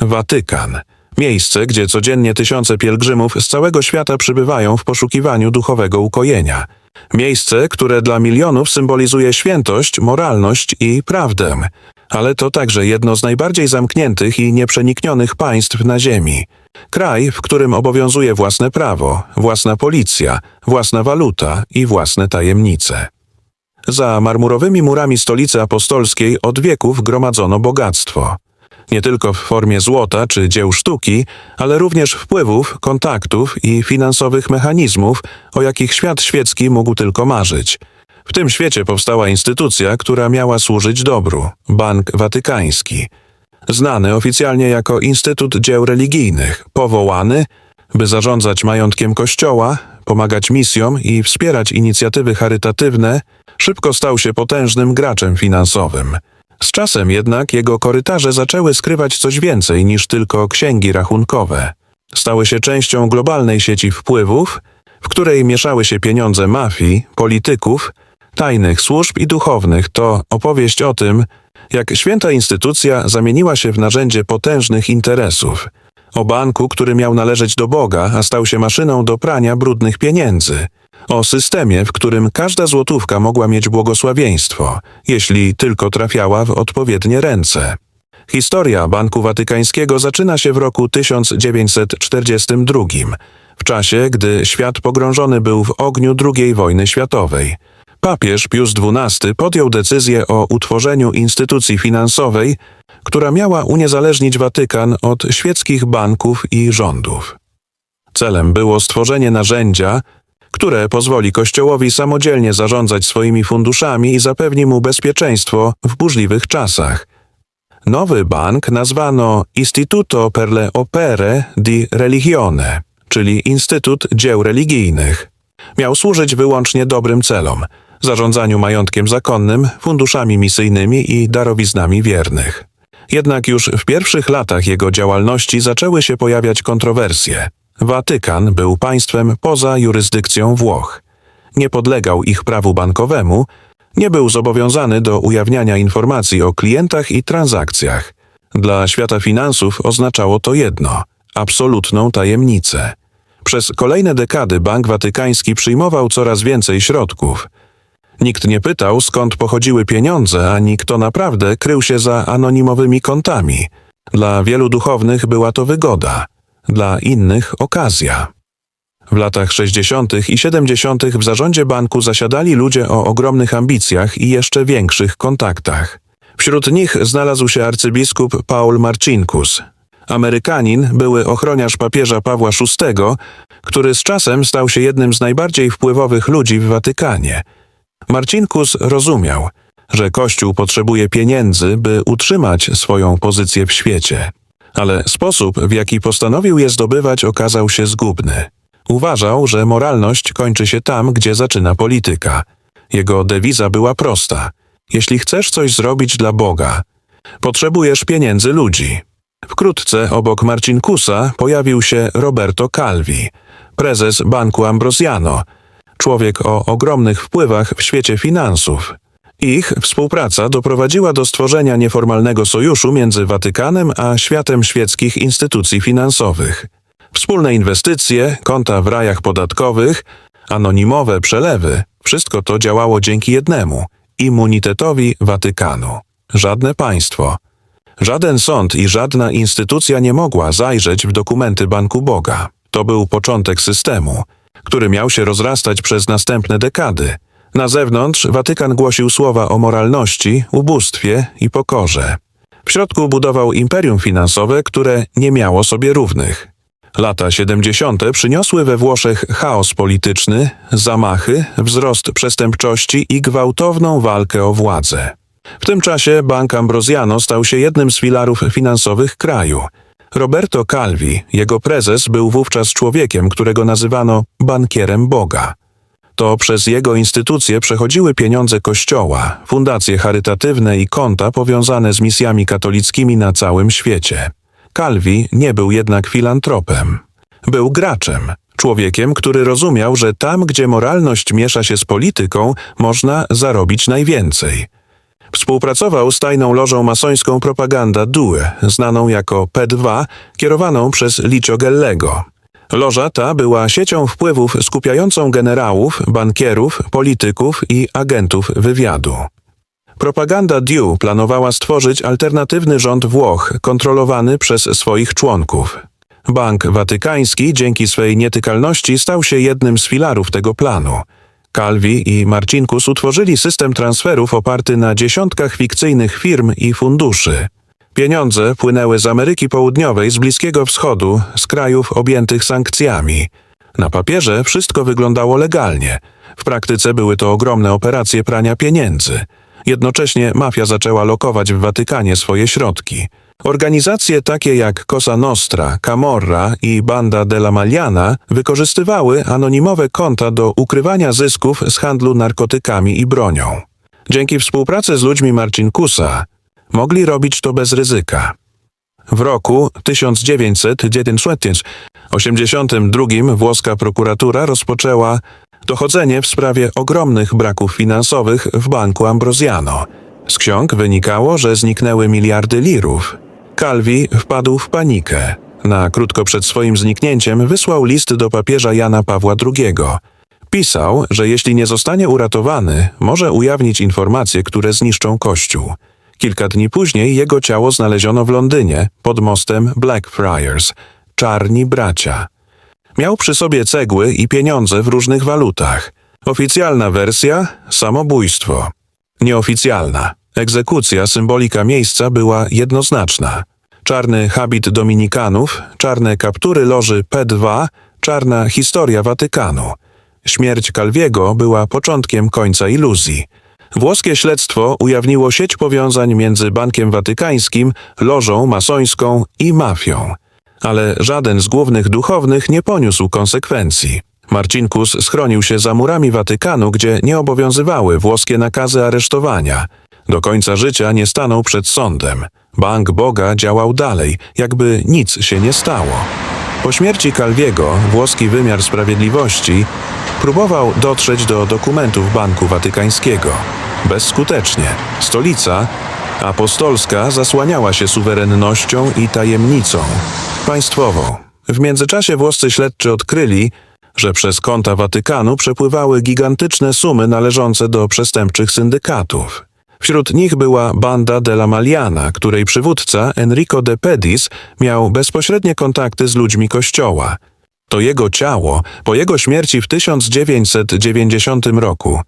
Watykan. Miejsce, gdzie codziennie tysiące pielgrzymów z całego świata przybywają w poszukiwaniu duchowego ukojenia. Miejsce, które dla milionów symbolizuje świętość, moralność i prawdę. Ale to także jedno z najbardziej zamkniętych i nieprzeniknionych państw na Ziemi. Kraj, w którym obowiązuje własne prawo, własna policja, własna waluta i własne tajemnice. Za marmurowymi murami stolicy apostolskiej od wieków gromadzono bogactwo. Nie tylko w formie złota czy dzieł sztuki, ale również wpływów, kontaktów i finansowych mechanizmów, o jakich świat świecki mógł tylko marzyć. W tym świecie powstała instytucja, która miała służyć dobru Bank Watykański. Znany oficjalnie jako Instytut Dzieł Religijnych, powołany, by zarządzać majątkiem Kościoła, pomagać misjom i wspierać inicjatywy charytatywne, szybko stał się potężnym graczem finansowym. Z czasem jednak jego korytarze zaczęły skrywać coś więcej niż tylko księgi rachunkowe. Stały się częścią globalnej sieci wpływów, w której mieszały się pieniądze mafii, polityków, tajnych służb i duchownych. To opowieść o tym, jak święta instytucja zamieniła się w narzędzie potężnych interesów. O banku, który miał należeć do Boga, a stał się maszyną do prania brudnych pieniędzy. O systemie, w którym każda złotówka mogła mieć błogosławieństwo, jeśli tylko trafiała w odpowiednie ręce. Historia Banku Watykańskiego zaczyna się w roku 1942, w czasie, gdy świat pogrążony był w ogniu II wojny światowej. Papież Pius XII podjął decyzję o utworzeniu instytucji finansowej, która miała uniezależnić Watykan od świeckich banków i rządów. Celem było stworzenie narzędzia, które pozwoli Kościołowi samodzielnie zarządzać swoimi funduszami i zapewni mu bezpieczeństwo w burzliwych czasach. Nowy bank nazwano Istituto per le Opere di Religione, czyli Instytut Dzieł Religijnych. Miał służyć wyłącznie dobrym celom zarządzaniu majątkiem zakonnym, funduszami misyjnymi i darowiznami wiernych. Jednak już w pierwszych latach jego działalności zaczęły się pojawiać kontrowersje. Watykan był państwem poza jurysdykcją Włoch. Nie podlegał ich prawu bankowemu, nie był zobowiązany do ujawniania informacji o klientach i transakcjach. Dla świata finansów oznaczało to jedno absolutną tajemnicę. Przez kolejne dekady Bank Watykański przyjmował coraz więcej środków. Nikt nie pytał, skąd pochodziły pieniądze, ani kto naprawdę krył się za anonimowymi kontami. Dla wielu duchownych była to wygoda, dla innych okazja. W latach 60. i 70. w zarządzie banku zasiadali ludzie o ogromnych ambicjach i jeszcze większych kontaktach. Wśród nich znalazł się arcybiskup Paul Marcinkus, Amerykanin, były ochroniarz papieża Pawła VI, który z czasem stał się jednym z najbardziej wpływowych ludzi w Watykanie. Marcinkus rozumiał, że Kościół potrzebuje pieniędzy, by utrzymać swoją pozycję w świecie. Ale sposób, w jaki postanowił je zdobywać, okazał się zgubny. Uważał, że moralność kończy się tam, gdzie zaczyna polityka. Jego dewiza była prosta: jeśli chcesz coś zrobić dla Boga, potrzebujesz pieniędzy ludzi. Wkrótce obok Marcinkusa pojawił się Roberto Calvi, prezes Banku Ambrosiano, człowiek o ogromnych wpływach w świecie finansów. Ich współpraca doprowadziła do stworzenia nieformalnego sojuszu między Watykanem a światem świeckich instytucji finansowych. Wspólne inwestycje, konta w rajach podatkowych, anonimowe przelewy wszystko to działało dzięki jednemu immunitetowi Watykanu. Żadne państwo, żaden sąd i żadna instytucja nie mogła zajrzeć w dokumenty Banku Boga. To był początek systemu, który miał się rozrastać przez następne dekady. Na zewnątrz Watykan głosił słowa o moralności, ubóstwie i pokorze. W środku budował imperium finansowe, które nie miało sobie równych. Lata 70. przyniosły we Włoszech chaos polityczny, zamachy, wzrost przestępczości i gwałtowną walkę o władzę. W tym czasie Bank Ambrosiano stał się jednym z filarów finansowych kraju. Roberto Calvi, jego prezes, był wówczas człowiekiem, którego nazywano bankierem Boga. To przez jego instytucje przechodziły pieniądze Kościoła, fundacje charytatywne i konta powiązane z misjami katolickimi na całym świecie. Calvi nie był jednak filantropem. Był graczem, człowiekiem, który rozumiał, że tam, gdzie moralność miesza się z polityką, można zarobić najwięcej. Współpracował z tajną lożą masońską Propaganda Due, znaną jako P2, kierowaną przez Licio Gellego. Loża ta była siecią wpływów skupiającą generałów, bankierów, polityków i agentów wywiadu. Propaganda Due planowała stworzyć alternatywny rząd Włoch, kontrolowany przez swoich członków. Bank Watykański dzięki swej nietykalności stał się jednym z filarów tego planu. Calvi i Marcinkus utworzyli system transferów oparty na dziesiątkach fikcyjnych firm i funduszy. Pieniądze płynęły z Ameryki Południowej, z Bliskiego Wschodu, z krajów objętych sankcjami. Na papierze wszystko wyglądało legalnie. W praktyce były to ogromne operacje prania pieniędzy. Jednocześnie mafia zaczęła lokować w Watykanie swoje środki. Organizacje takie jak Cosa Nostra, Camorra i Banda della Magliana wykorzystywały anonimowe konta do ukrywania zysków z handlu narkotykami i bronią. Dzięki współpracy z ludźmi Marcinkusa mogli robić to bez ryzyka. W roku 1982 włoska prokuratura rozpoczęła dochodzenie w sprawie ogromnych braków finansowych w banku Ambrosiano. Z ksiąg wynikało, że zniknęły miliardy lirów. Calvi wpadł w panikę. Na krótko przed swoim zniknięciem wysłał list do papieża Jana Pawła II. Pisał, że jeśli nie zostanie uratowany, może ujawnić informacje, które zniszczą Kościół. Kilka dni później jego ciało znaleziono w Londynie pod mostem Blackfriars. Czarni bracia. Miał przy sobie cegły i pieniądze w różnych walutach. Oficjalna wersja samobójstwo. Nieoficjalna. Egzekucja, symbolika miejsca była jednoznaczna. Czarny habit dominikanów, czarne kaptury loży P2, czarna historia Watykanu. Śmierć Calviego była początkiem końca iluzji. Włoskie śledztwo ujawniło sieć powiązań między Bankiem Watykańskim, lożą masońską i mafią. Ale żaden z głównych duchownych nie poniósł konsekwencji. Marcinkus schronił się za murami Watykanu, gdzie nie obowiązywały włoskie nakazy aresztowania. Do końca życia nie stanął przed sądem. Bank Boga działał dalej, jakby nic się nie stało. Po śmierci Calviego włoski wymiar sprawiedliwości próbował dotrzeć do dokumentów Banku Watykańskiego. Bezskutecznie. Stolica apostolska zasłaniała się suwerennością i tajemnicą państwową. W międzyczasie włoscy śledczy odkryli, że przez konta Watykanu przepływały gigantyczne sumy należące do przestępczych syndykatów. Wśród nich była banda della Maliana, której przywódca Enrico de Pedis miał bezpośrednie kontakty z ludźmi kościoła. To jego ciało, po jego śmierci w 1990 roku,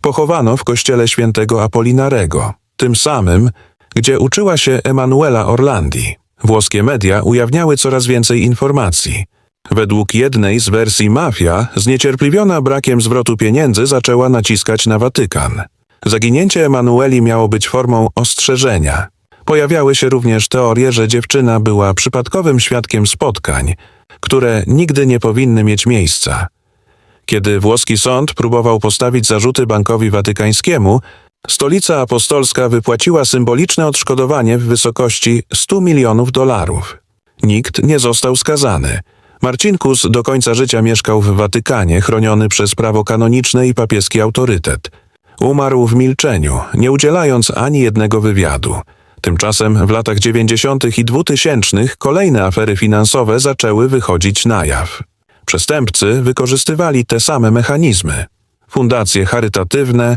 pochowano w kościele świętego Apolinarego, tym samym, gdzie uczyła się Emanuela Orlandi. Włoskie media ujawniały coraz więcej informacji. Według jednej z wersji mafia, zniecierpliwiona brakiem zwrotu pieniędzy, zaczęła naciskać na Watykan. Zaginięcie Emanueli miało być formą ostrzeżenia. Pojawiały się również teorie, że dziewczyna była przypadkowym świadkiem spotkań, które nigdy nie powinny mieć miejsca. Kiedy włoski sąd próbował postawić zarzuty bankowi watykańskiemu, stolica apostolska wypłaciła symboliczne odszkodowanie w wysokości 100 milionów dolarów. Nikt nie został skazany. Marcinkus do końca życia mieszkał w Watykanie, chroniony przez prawo kanoniczne i papieski autorytet. Umarł w milczeniu, nie udzielając ani jednego wywiadu. Tymczasem w latach 90. i 2000 kolejne afery finansowe zaczęły wychodzić na jaw. Przestępcy wykorzystywali te same mechanizmy. Fundacje charytatywne,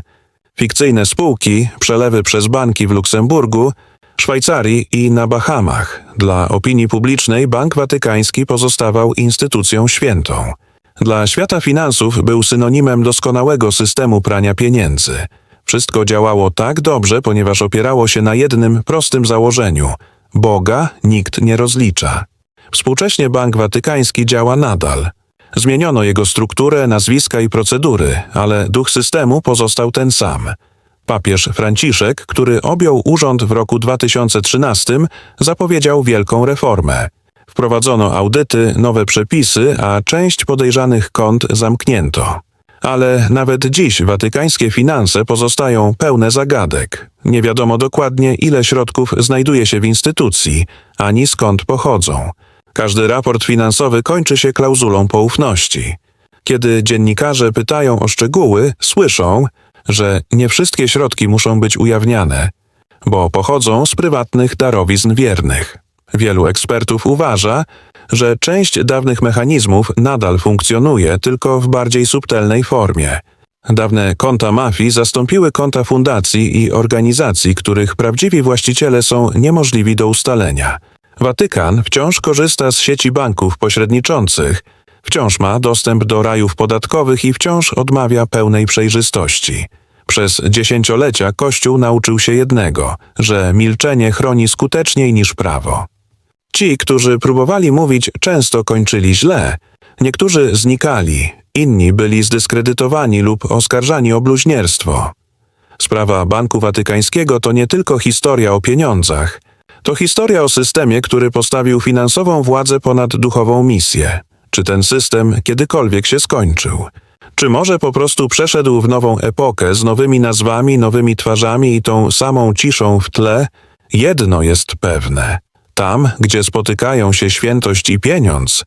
fikcyjne spółki, przelewy przez banki w Luksemburgu, Szwajcarii i na Bahamach. Dla opinii publicznej Bank Watykański pozostawał instytucją świętą. Dla świata finansów był synonimem doskonałego systemu prania pieniędzy. Wszystko działało tak dobrze, ponieważ opierało się na jednym prostym założeniu: Boga nikt nie rozlicza. Współcześnie Bank Watykański działa nadal. Zmieniono jego strukturę, nazwiska i procedury, ale duch systemu pozostał ten sam. Papież Franciszek, który objął urząd w roku 2013, zapowiedział wielką reformę. Wprowadzono audyty, nowe przepisy, a część podejrzanych kont zamknięto. Ale nawet dziś watykańskie finanse pozostają pełne zagadek. Nie wiadomo dokładnie, ile środków znajduje się w instytucji, ani skąd pochodzą. Każdy raport finansowy kończy się klauzulą poufności. Kiedy dziennikarze pytają o szczegóły, słyszą, że nie wszystkie środki muszą być ujawniane, bo pochodzą z prywatnych darowizn wiernych. Wielu ekspertów uważa, że część dawnych mechanizmów nadal funkcjonuje, tylko w bardziej subtelnej formie. Dawne konta mafii zastąpiły konta fundacji i organizacji, których prawdziwi właściciele są niemożliwi do ustalenia. Watykan wciąż korzysta z sieci banków pośredniczących, wciąż ma dostęp do rajów podatkowych i wciąż odmawia pełnej przejrzystości. Przez dziesięciolecia Kościół nauczył się jednego, że milczenie chroni skuteczniej niż prawo. Ci, którzy próbowali mówić, często kończyli źle. Niektórzy znikali, inni byli zdyskredytowani lub oskarżani o bluźnierstwo. Sprawa Banku Watykańskiego to nie tylko historia o pieniądzach. To historia o systemie, który postawił finansową władzę ponad duchową misję. Czy ten system kiedykolwiek się skończył? Czy może po prostu przeszedł w nową epokę z nowymi nazwami, nowymi twarzami i tą samą ciszą w tle? Jedno jest pewne. Tam, gdzie spotykają się świętość i pieniądz,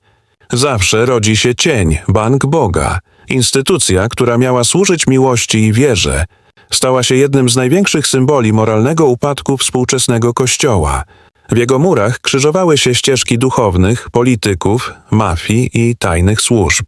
zawsze rodzi się cień, bank Boga. Instytucja, która miała służyć miłości i wierze, stała się jednym z największych symboli moralnego upadku współczesnego Kościoła. W jego murach krzyżowały się ścieżki duchownych, polityków, mafii i tajnych służb,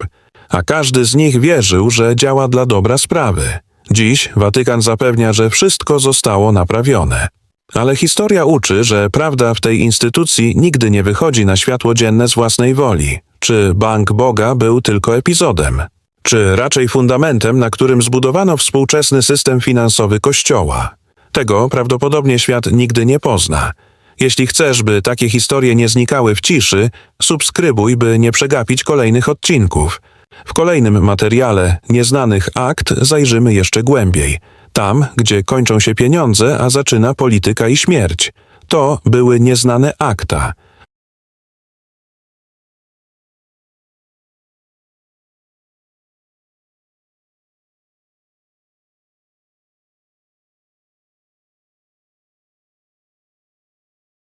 a każdy z nich wierzył, że działa dla dobra sprawy. Dziś Watykan zapewnia, że wszystko zostało naprawione. Ale historia uczy, że prawda w tej instytucji nigdy nie wychodzi na światło dzienne z własnej woli. Czy Bank Boga był tylko epizodem? Czy raczej fundamentem, na którym zbudowano współczesny system finansowy Kościoła? Tego prawdopodobnie świat nigdy nie pozna. Jeśli chcesz, by takie historie nie znikały w ciszy, subskrybuj, by nie przegapić kolejnych odcinków. W kolejnym materiale Nieznanych Akt zajrzymy jeszcze głębiej. Tam, gdzie kończą się pieniądze, a zaczyna polityka i śmierć. To były nieznane akta –